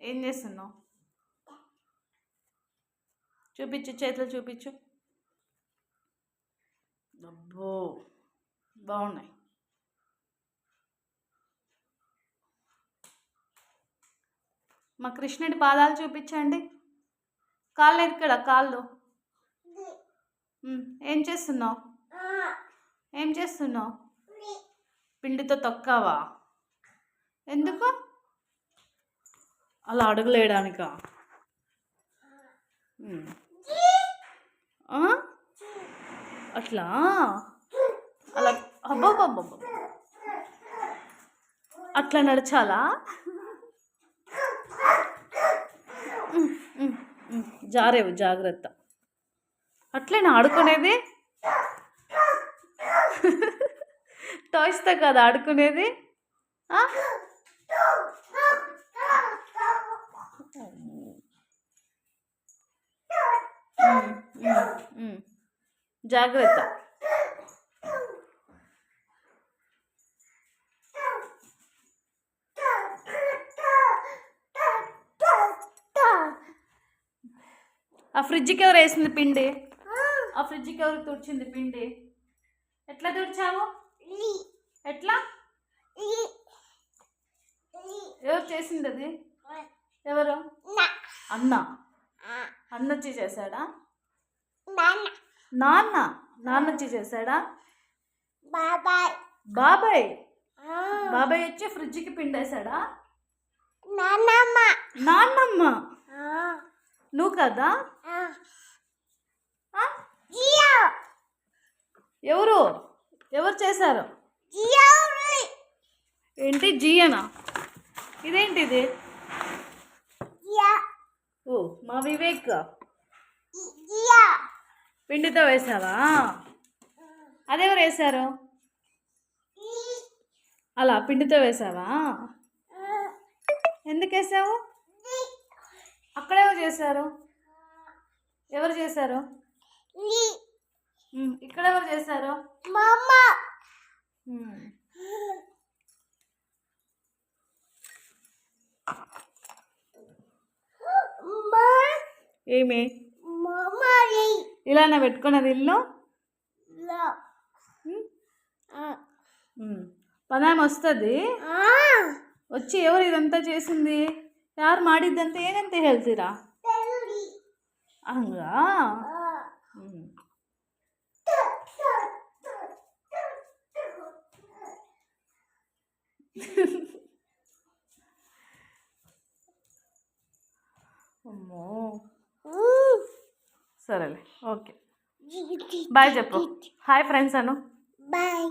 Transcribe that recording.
ఏం చేస్తున్నావు? చూపించు చేతులు చూపించు. అబ్బో బాగున్నాయి. మా కృష్ణుడి పాదాలు చూపించండి. కాళ్ళు ఎక్కడ? కాళ్ళు. ఏం చేస్తున్నావు? ఏం చేస్తున్నావు? పిండితో తొక్కావా? ఎందుకు? అలా అడుగులేయడానికా? అట్లా? అలా అబ్బాబ్బాబ్బా అట్లా నడచాలా? జారేవు జాగ్రత్త. అట్లేనా ఆడుకునేది? టాయ్స్తో కదా ఆడుకునేది? జాగ్రత్త. ఆ ఫ్రిడ్జ్కి ఎవరు వేసింది పిండి? ఆ ఫ్రిడ్జ్కి ఎవరు తుడిచింది పిండి? ఎట్లా తుడిచావు? ఎట్లా? ఎవరు చేసింది అది? అన్న. అన్న వచ్చి చేశాడా? నాన్న. నాన్న. వచ్చి చేశాడా? బాబాయ్. బాబాయ్. బాబాయ్ వచ్చి ఫ్రిడ్జ్కి పిండేశాడా? నాన్నమ్మ. నాన్నమ్మ. నువ్వు కదా? ఎవరు? ఎవరు చేశారు? ఏంటి జియనా? ఇదేంటిది? ఓ మా వివేక్. పిండితో వేసావా? అదెవరు వేశారు? అలా పిండితో వేసావా? ఎందుకు వేసావు? అక్కడెవరు చేశారు? ఎవరు చేశారు? ఇక్కడ ఎవరు చేశారు? ఏమి మమ్మరి ఇలానే పెట్టుకున్నది ఇల్లు లో ఉమ్, ఆ ఉమ్. పనామె వస్తుంది వచ్చి ఎవరు ఇదంతా చేసింది ಯಾರು ಮಾಡಿದ್ದಂತ ಏನಂತ ಹೇಳ್ತೀರಾ పెళ్ళి ಹಂಗ ఆ అమ్మో. సరేలే ఓకే. బాయ్ చెప్పు. Hi friends Anu. బాయ్.